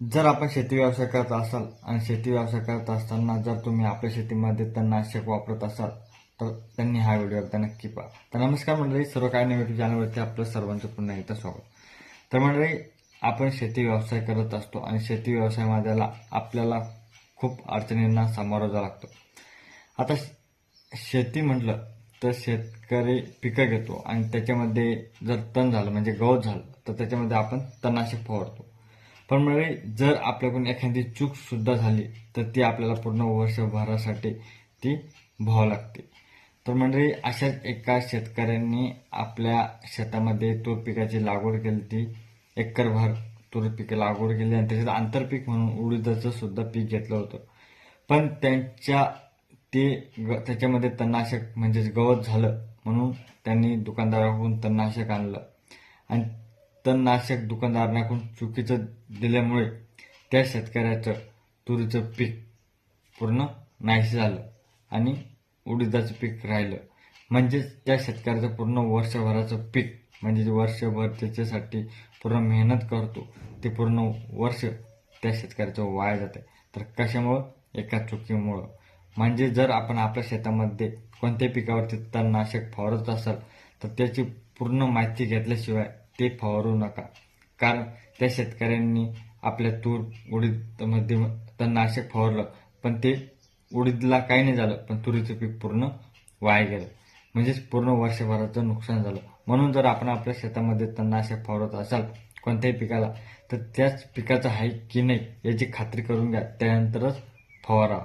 जर आपण शेती व्यवसाय करत असाल आणि शेती व्यवसाय करत असताना जर तुम्ही आपल्या शेतीमध्ये तणनाशक वापरत असाल तर त्यांनी हा व्हिडिओ एकदा नक्की पहा. तर नमस्कार मंडळी सर्व काय नाही युट्यूब चॅनलवरती आपलं सर्वांचं पुन्हा एकदा स्वागत. तर मंडळी आपण शेती व्यवसाय करत असतो आणि शेती व्यवसायामध्ये आपल्याला खूप अडचणींना सामोरा लागतो. आता शेती म्हटलं तर शेतकरी पिकं घेतो आणि त्याच्यामध्ये जर तण झालं म्हणजे गवत झालं तर त्याच्यामध्ये आपण तणनाशक फवारतो. पण म्हणजे जर आपल्याकडून एखादी चूक सुद्धा झाली तर ती आपल्याला पूर्ण वर्षभरासाठी ती भाव लागते. तर म्हणजे अशाच एका शेतकऱ्यांनी आपल्या शेतामध्ये तूर पिकाची लागवड केली ती एकरभर तूर पिके लागवड केली आणि त्याच्यात आंतरपीक म्हणून उडीदाचं सुद्धा पीक घेतलं होतं. पण त्यांच्या ते ग- त्याच्यामध्ये तणनाशक म्हणजेच गवत झालं म्हणून त्यांनी दुकानदाराकडून तणनाशक आणलं. आणि तणनाशक दुकानदारांकडून चुकीचं दिल्यामुळे त्या शेतकऱ्याचं तुरीचं पीक पूर्ण नाहीसे झालं आणि उडीदाचं पीक राहिलं. म्हणजेच त्या शेतकऱ्याचं पूर्ण वर्षभराचं पीक म्हणजे जे वर्षभर त्याच्यासाठी पूर्ण मेहनत करतो ते पूर्ण वर्ष त्या शेतकऱ्याचं वाया जाते तर कशामुळं? एका चुकीमुळं. म्हणजे जर आपण आपल्या शेतामध्ये कोणत्याही पिकावरती तणनाशक फवारत असाल तर त्याची पूर्ण माहिती घेतल्याशिवाय ते फवारू नका. कारण त्या शेतकऱ्यांनी आपल्या तूर उडीदमध्ये तणनाशक फवारलं पण ते उडीदला काही नाही झालं पण तुरीचं पीक पूर्ण वाया गेलं. म्हणजेच पूर्ण वर्षभराचं नुकसान झालं. म्हणून जर आपण आपल्या शेतामध्ये तणनाशक फवारत असाल कोणत्याही पिकाला तर त्याच पिकाचं आहे की नाही याची खात्री करून घ्या. त्यानंतरच फवारा.